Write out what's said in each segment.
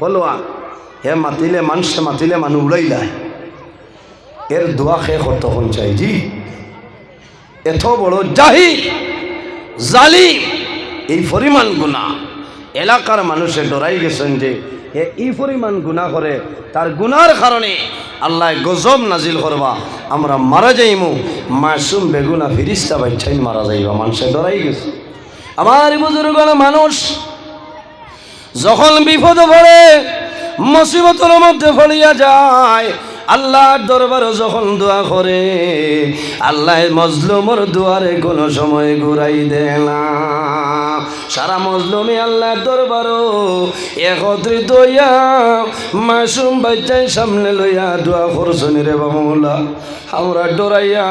পলোয়ান হে মাতিলে মানুষে মাতিলে মানুষ উড়াইলায় এর দোয়া খেয়ে তখন চাই জি। এত বড় জাহি জালি এই পরিমাণ গুণা। এলাকার মানুষে ডরাই গেছেন যে, হে এই পরিমাণ গুণা করে তার গুনার কারণে আল্লাহ গজব নাজিল করবা আমরা মারা যাইমু, মাসুম বেগুনা ফিরিস্তা বাচ্চাই মারা যাইবা মানুষে ডরাই গেছে। আমার বুজুর্গ মানুষ যখন বিপদ পড়ে মুসিবতের মধ্যে ফলিয়া যায় আল্লাহর দরবারে যখন দোয়া করে, আল্লাহ মজলুমর দুয়ারে কোনো সময় ঘুরাই দেয় না। সারা মজলুমে আল্লাহর দরবারও একত্রিত হইয়া মাসুম বাচ্চাই সামনে লইয়া দোয়া করছেন রে বাবুলা আমরা ডরাইয়া,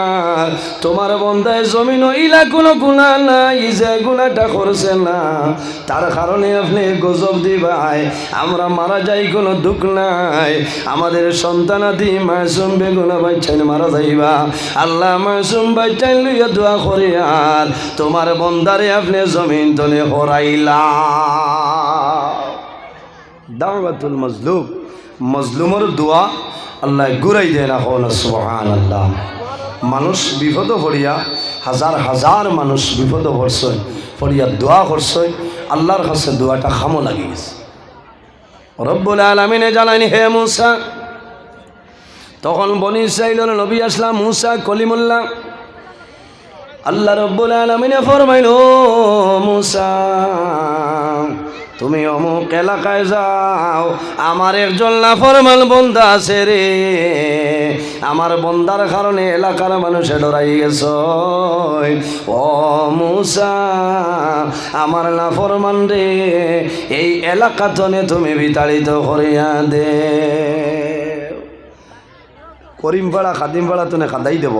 তোমার বন্ধায় জমিন ইলা কোনো গুণা নাই, যে গুণাটা করছে না, তার কারণে আপনি গজব দিবাই, আমরা মারা যাই কোনো দুঃখ নাই। আমাদের সন্তানাদি মাসুম বেগুনা বাচ্চাই মারা যাইবা। আল্লাহ মাসুম বাচ্চাই লইয়া দোয়া করি আর তোমার বন্দারে আপনি জমিন তলে হরাইলা। দাওয়াতুল মজলুম। মজলুমর দোয়া আল্লাহ ঘুরাই দেয় না হন সুবহান আল্লাহ মানুষ বিপদ পড়িয়া, হাজার হাজার মানুষ বিপদ পড়ছে, পড়িয়া দোয়া করছে, আল্লাহর কাছে দোয়াটা খামো লাগি গেছে। রব্বুল আলমিনে জানানি হে মুসা তখন বনি চাইল নবী আসলাম, মুসা কলিমুল্লাহ। আল্লাহ রব্বুল আলমিনে ফরমাইল, মুসা, তুমি অমুক এলাকায় যাও, আমার একজন লাফরমান বন্ধা আছে রে। আমার বন্দার কারণে এলাকার মানুষে ডরাই গেছ। ও মুসা, আমার লাফরমান রে, এই এলাকা তনে তুমি বিতাড়িত করিয়া দে। করিমপাড়া, খাদিমপাড়া তনে খাদাই দেব।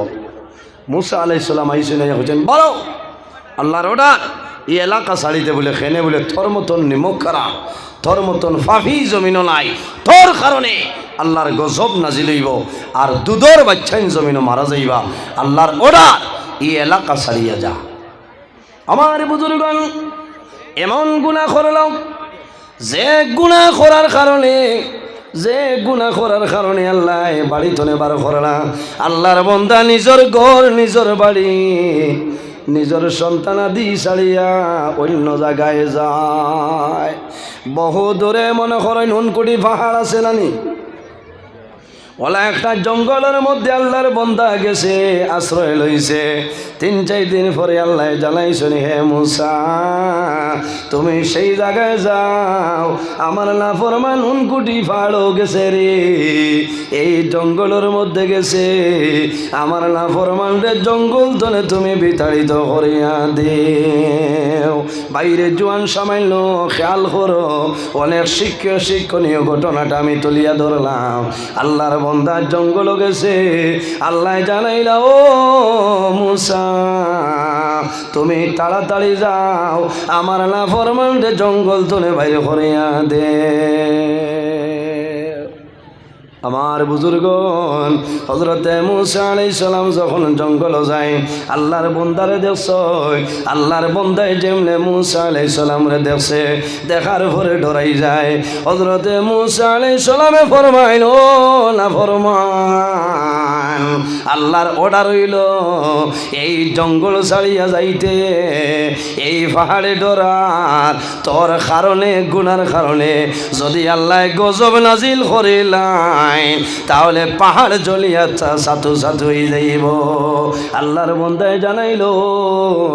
মুসা আলাইসাল্লাম আইসিন হচ্ছেন বলো, আল্লাহর ওডার এই এলাকা ছাড়িতে বলে, খেনে বলে তোর মতন নিমক খারা তোর মতন ফাফি জমিনও নাই। তোর কারণে আল্লাহর গজব নাজিলইব আর দুধর বাচ্চাইন জমিনও মারা যাইবা। আল্লাহর ওডার এই এলাকা ছাড়িয়া যা। আমার বুজুর্গন এমন গুণা করলাম যে গুণা করার কারণে যে গুণা করার কারণে আল্লাহ বাড়ি তনে বার না। আল্লাহর বন্দা নিজের ঘর, নিজের বাড়ি, নিজের সন্তানাদি ছাড়িয়া অন্য জায়গায় যায়। বহু দূরে মনে করেন, হুনকুটি পাহাড় আছে নানি ওলা একটা জঙ্গলের মধ্যে আল্লাহর বন্দা গেছে, আশ্রয় লইছে। তিন, চার দিন পরে আল্লাহ জানাইছেন, হে মুসা, তুমি সেই জায়গায় যাও। আমার না ফরমান উনকুটি ফাড়ো গেছে রে। এই জঙ্গলের মধ্যে গেছে। আমার না ফরমান রে জঙ্গল তনে তুমি বিতাড়িত করিয়া দেও। বাইরে জোয়ান সামান্য খেয়াল করো। অনেক শিক্ষা শিক্ষণীয় ঘটনাটা আমি তুলিয়া ধরলাম। আল্লাহর বন্দার জঙ্গল গেছে। আল্লাহ জানাইলা, ও মুসা, তুমি তাড়াতাড়ি যাও। আমার না ফরমান্ডে জঙ্গল তোলে বাইরে করিয়া দে। আমার বুজুর্গন হজরতে মুসা আলাই সালাম যখন জঙ্গল যায়, আল্লাহর বন্দারে দেখছ আল্লাহর বন্দায় যেমনে মুসা আলাই সালাম রে দেখছে দেখার পরে ডরাই যায়। হজরতে মুসা আলাই সালামে ফরমাইল না ফরমান, আল্লাহর অর্ডার হইল এই জঙ্গল ছাড়িয়া যাইতে, এই পাহাড়ে ডরার, তোর কারণে, গুনার কারণে, যদি আল্লাহ গজব নাজিল করিলাই নাই। তাহলে পাহাড় জ্বলিয়া সাথু সাথু হয়ে যাইব। আল্লাহর বন্দায় জানাইলো,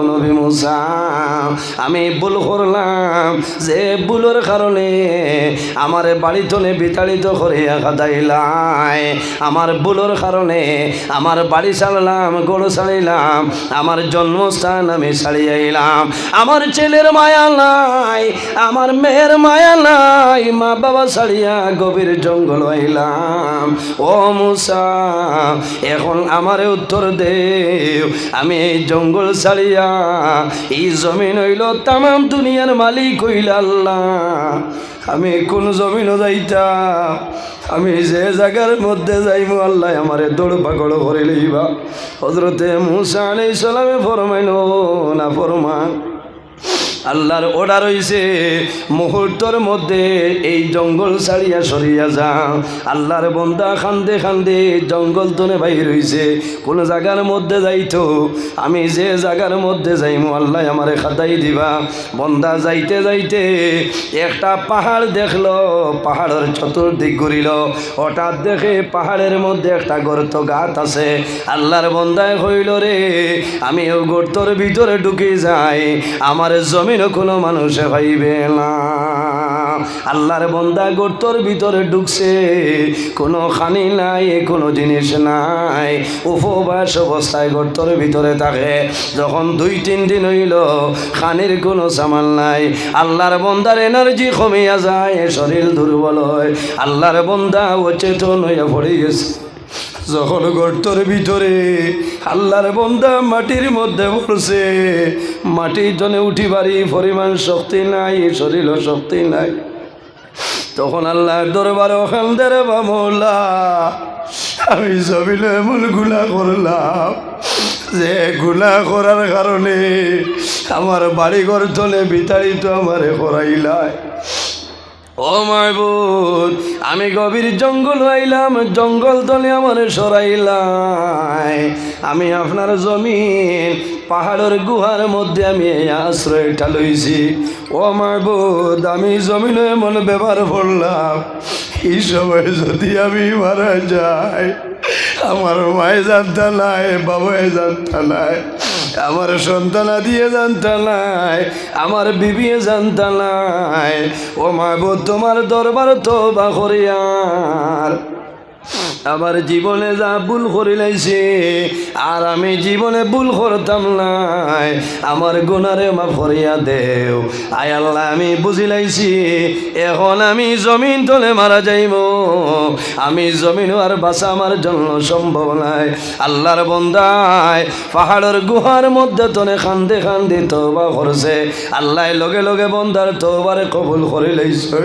নবী মুসা, আমি ভুল করলাম, যে ভুলের কারণে আমার বাড়ি তলে বিতাড়িত করিয়া খাদাইলাই আমার ভুলের কারণে আমার বাড়ি ছাড়লাম, গরু ছাড়িলাম, আমার জন্মস্থান আমি ছাড়িয়াইলাম আমার ছেলের মায়া নাই, আমার মেয়ের মায়া নাই মা বাবা ছাড়িয়া গভীর জঙ্গল আইলাম। ও মুসা, এখন আমার উত্তর দেও। আমি এই জঙ্গল ছাড়িয়া এই জমিন হইল তামাম দুনিয়ার মালিক হইল আল্লাহ। আমি কোন জমিনও যাইতাম, আমি যে জায়গার মধ্যে যাইব আল্লাহ আমারে দৌড় পাকড় করে লইবা। হজরতে মুসা আলাই সালামে ফরমাইল না ফরমান আল্লাহর অর্ডার হইছে, মুহূর্তর মধ্যে এই জঙ্গল ছাড়িয়া সরিয়া যাও আল্লাহর বন্দা খান্দে খান্দে জঙ্গল তনে বাইর হইছে। কোন জায়গার মধ্যে যাইতো, আমি যে জায়গার মধ্যে যাইমু, আল্লাহ আমারে খাতাই দিবা। বন্দা যাইতে যাইতে একটা পাহাড় দেখল, পাহাড়ের চতুর্দিক ঘুরিল। হঠাৎ দেখে পাহাড়ের মধ্যে একটা গর্ত গাত আছে। আল্লাহর বন্দায় হইল রে, আমি ও গর্তর ভিতরে ঢুকে যাই। আমার জমিনও কোনো মানুষে হইবে না। আল্লাহর বন্দা গর্তর ভিতরে ঢুকছে, কোনো খানি নাই, কোনো জিনিস নাই। উপবাস অবস্থায় গর্তর ভিতরে থাকে। যখন দুই, তিন দিন হইল, খানির কোনো সামাল নাই। আল্লাহর বন্দার এনার্জি কমিয়া যায়, শরীর দুর্বল হয়। আল্লাহর বন্দা অচেতন হইয়া পড়ে গেছে। যখন গর্তর ভিতরে আল্লাহর বন্দা মাটির মধ্যে পড়ছে, মাটির জনে উঠিবারই পরিমাণ শক্তি নাই শরীর শক্তি নাই। তখন আল্লাহর দরবার ওখান দেরে বামলা আমি জমিলে এমনগুলা করলাম যে গুলা করার কারণে আমার বাড়ি ঘর তলে বিতাড়িত আমারে করাইলায়। ও মাহবুদ, আমি গভীর জঙ্গল আইলাম জঙ্গল তলে আমার সরাইলাই। আমি আপনার জমিন, পাহাড়ের গুহার মধ্যে আমি আশ্রয়টা লইছি। ও মাহবুদ, আমি জমিনে এমন ব্যবহার করলাম, এই সময় যদি আমি মারা যাই, আমার মায়ে জানতা নাই বাবায় জানতা নাই। আমার সন্তানা দিয়ে জানতা নাই, আমার বিবিয়ে জানতা নাই। ও মা তোমার দরবার তো বা করিয়ার। আমার জীবনে যা ভুল করে লাইছে, আর আমি জীবনে ভুল করতাম নাই। আমার গুনারে মা ফরিয়া দেও। আয় আল্লাহ, আমি বুঝি লাইছি, এখন আমি জমিন তলে মারা যাইব। আমি জমিন আর বাসা আমার জন্য সম্ভব নাই। আল্লাহর বন্দায় পাহাড়ের গুহার মধ্যে তনে খান্দে খান্দে তোবা করছে। আল্লাহ লগে লগে বন্দার তোবারে কবুল করে লাইছে।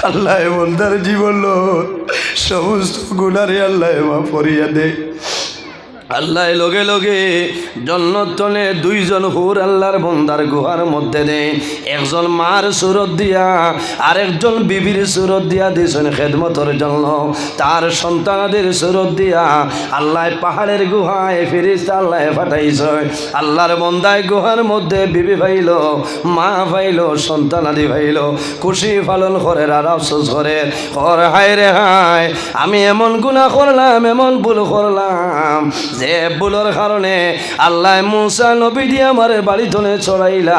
আল্লাহ বন্দার জীবন সমস্ত গুণারে আল্লাহ মা ফরিয়া দে আল্লাহ লগে লগে জন্নতনে দুইজন হুর আল্লাহর বন্দার গুহার মধ্যে দে। একজন মার সুরত দিয়া আর একজন বিবির সুরত দিয়া দিয়েছেন খেদমতর জন্য। তার সন্তানাদের সুরত দিয়া আল্লাহ পাহাড়ের গুহায় ফিরিস আল্লাহ পাঠাইছে। আল্লাহর বন্দায় গুহার মধ্যে বিবি ভাইল, মা ভাইল, সন্তানাদি ভাইল। খুশি পালন করে, আর আফসোস করে। কর হায় রে হায়, আমি এমন গুণা করলাম, এমন ভুল করলাম। যে ভুলের কারণে আল্লাহ মুসা নবী দিয়ে আমার বাড়ি ধনে ছড়াইলা।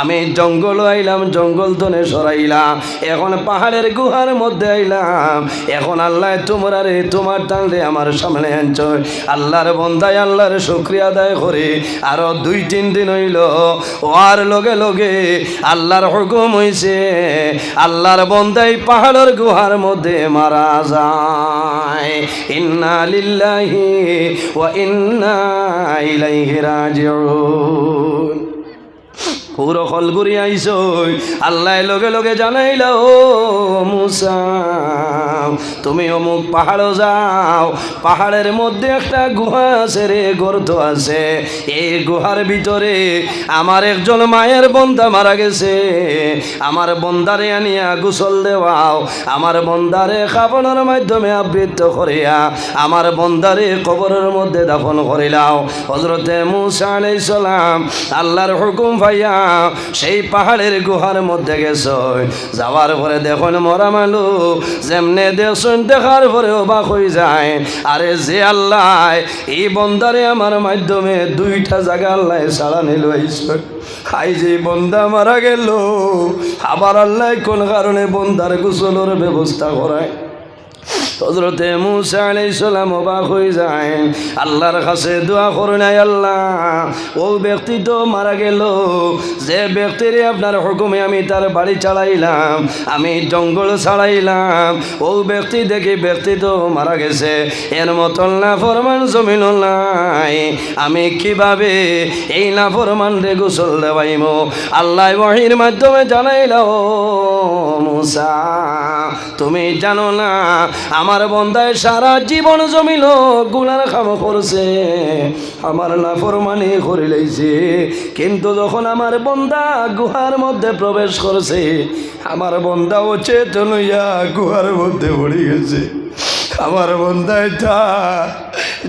আমি জঙ্গল আইলাম, জঙ্গল ধনে সরাইলাম এখন পাহাড়ের গুহার মধ্যে আইলাম। এখন আল্লাহ তোমরা রে, তোমার টানলে আমার সামনে আনছ। আল্লাহর বন্দায়, আল্লাহর শুক্রিয়া আদায় করে আরও দুই, তিন দিন হইল। ওয়ার লগে লগে আল্লাহর হুকুম হইছে, আল্লাহর বন্দাই পাহাড়ের গুহার মধ্যে মারা যায়। ইন্না লিল্লাহি ওয়া ইন্না ইলাইহি রাজিউন। পুরো খলগুরি আইস আল্লাহ লগে লগে জানাইল, ও মুসা, তুমি অমুক পাহাড়ও যাও। পাহাড়ের মধ্যে একটা গুহা আছে রে, গর্ত আছে। এই গুহার ভিতরে আমার একজন মায়ের বন্দা মারা গেছে। আমার বন্দারে আনিয়া গোসল দেওয়াও। আমার বন্দারে খাবনের মাধ্যমে আবৃত্ত করিয়া আমার বন্দারে কবরের মধ্যে দাফন করিলাও। হজরতে মুসা আলাইসালাম আল্লাহর হুকুম ভাইয়া সেই পাহাড়ের গুহার মধ্যে গেছ। যাওয়ার পরে দেখুন মরা মালু যেমনে দেখুন দেখার পরে অবাক হয়ে যায়। আরে যে আল্লাহ, এই বন্দারে আমার মাধ্যমে দুইটা জায়গা আল্লাহ সাড়া নিল হাই যে বন্দা মারা গেল, আবার আল্লাহ কোন কারণে বন্দার গোসলের ব্যবস্থা করায়? হজরতে মুসা আলাইসালাম অবাক হয়ে যায়। আল্লাহর কাছে দোয়া করে নাই আল্লাহ। ও ব্যক্তি তো মারা গেল। যে ব্যক্তির আপনার হুকুমে আমি তার বাড়ি চালাইলাম, আমি জঙ্গল ছাড়াইলাম, ও ব্যক্তি দেখি ব্যক্তি তো মারা গেছে। এর মতন না ফরমান জমিন নাই। আমি কীভাবে এই না ফরমান রে গোসল দেওয়াইম আল্লাহ বহির মাধ্যমে জানাইল মুসা, তুমি জানো না আমার বন্দায় সারা জীবন জমিল, গুনার খাম করছে। আমার নাফরমানি করে লইছে। কিন্তু যখন আমার বন্দা গুহার মধ্যে প্রবেশ করছে, আমার বন্দাও চেতন হইয়া গুহার মধ্যে পড়ে গেছে। আমার বন্দায় তা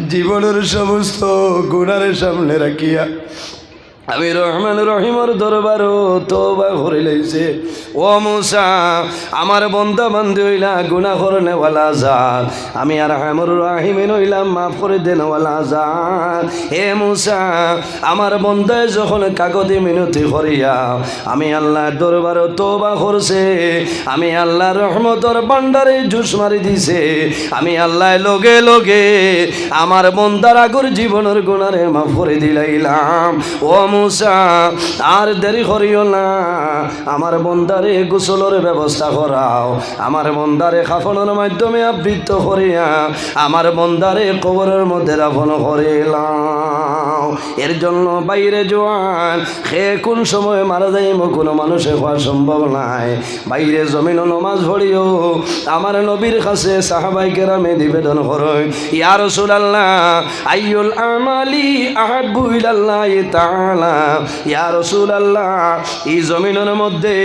জীবনের সমস্ত গুণারের সামনে রাখিয়া আমি রহমান রহিমর দরবারও তোবা করে লইছে। ও মুসা, আমার বন্ধা বান্ধি হইলা গুনা করে নেওয়ালা যান। আমি আর হামর রাহিমে নইলাম মাফ করে দেনওয়ালা যান। হে মুসা, আমার বন্ধায় যখন কাগজে মিনতি করিয়া আমি আল্লাহর দরবারও তোবা করছে, আমি আল্লাহ রহমতর বান্ডারে জুস মারি দিছে, আমি আল্লাহ লগে লগে আমার বন্দার আগর জীবনের গুণারে মাফ করে দিলাইলাম। ও মুসা, আর দেরি করিও না। আমার বন্দারে গোসলের ব্যবস্থা করাও। আমার বন্দারে খাফনের মাধ্যমে আবৃত্ত করিয়া আমার বন্দারে কবরের মধ্যে রাফন করিলাম এর জন্য বাইরে জোয়ান সে কোন সময় মারা যাইম কোনো মানুষে হওয়া সম্ভব নাই। বাইরে জমিন নমাজ ভরিও আমার নবীর কাছে সাহাবাই কেরামে নিবেদন করই ইয়ার রসুলাল্লাহ, আইয়ুল আমালি আহাব্বু ইলাল্লাহ ইয়া আল্লাহ এই জমিনের মধ্যে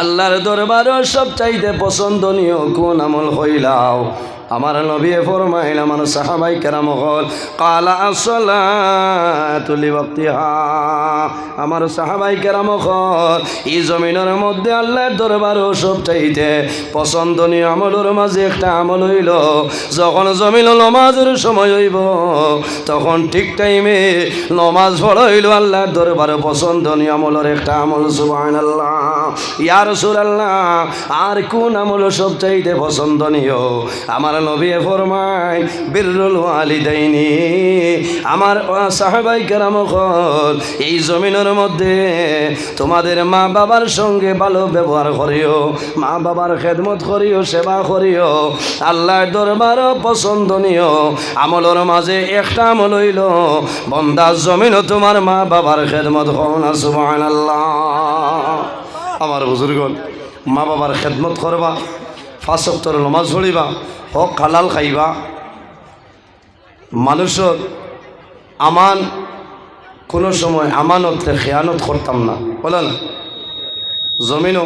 আল্লাহর দরবার সব চাইতে পছন্দনীয় কোন আমল হইলাও। আমার নবী ফরমাইল, আমার সাহাবাই কেরাম হল, কালা আসলাতুলি বক্তিহা আমার সাহাবাই কেরাম হল, এই জমিনের মধ্যে আল্লাহর দরবার সব চাইতে পছন্দনীয় আমলের মাঝে একটা আমল হইল। যখন জমিন নমাজের সময় হইব, তখন ঠিক টাইমে নমাজ পড় হইল আল্লাহর দরবার পছন্দনীয় আমলের একটা আমল সুবাহ আল্লাহ ইয়ার সুর আল্লাহ আর কোন আমল সব চাইতে পছন্দনীয়? আমার নবী ফরমাই বিরুল ওয়ালিদাইনি। আমার সাহাবাই কেরাম এই জমিনের মধ্যে তোমাদের মা বাবার সঙ্গে ভালো ব্যবহার করিও, মা বাবার খেদমত করিও, সেবা করিও, আল্লাহর দরবার পছন্দনীয় আমলের মাঝে একটা আমল হইল বন্দার জমিনও তোমার মা বাবার খেদমত হও না, সুবহানাল্লাহ। আমার বুজুর্গন মা বাবার খেদমত করবা ফাঁসক্তর নমাজ পড়িবা হক হালাল খাইবা। মানুষের আমান কোনো সময় আমানতে খেয়ানত করতাম না। বলে না জমিনও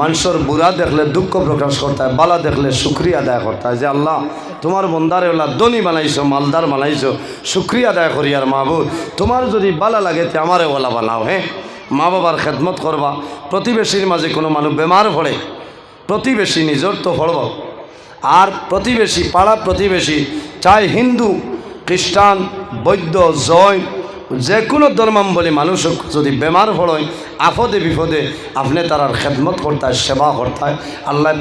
মানুষের বুড়া দেখলে দুঃখ প্রকাশ করতে হয়, বালা দেখলে সুক্রিয়া আদায় করতে হয় যে আল্লাহ, তোমার বন্দারে ওলা দনি বানাইছো, মালদার বানাইছো সুক্রিয়া আদায় করি আর মাহবুদ তোমার যদি বালা লাগে তে আমারে ওলা বানাও হ্যাঁ? মা বাবার খেদমত করবা, প্রতিবেশীর মাঝে কোনো মানুষ বেমার পড়ে, প্রতিবেশী নিজর তো পড়ব আর প্রতিবেশী পাড়া প্রতিবেশী, চাই হিন্দু, খ্রিস্টান, বৈদ্য, জৈন যে কোনো ধর্মাম্বলী মানুষ যদি বেমার পড়য় আফদে বিপদে, আপনি তার খেদমত করতে হয়, সেবা করতে আল্লাহ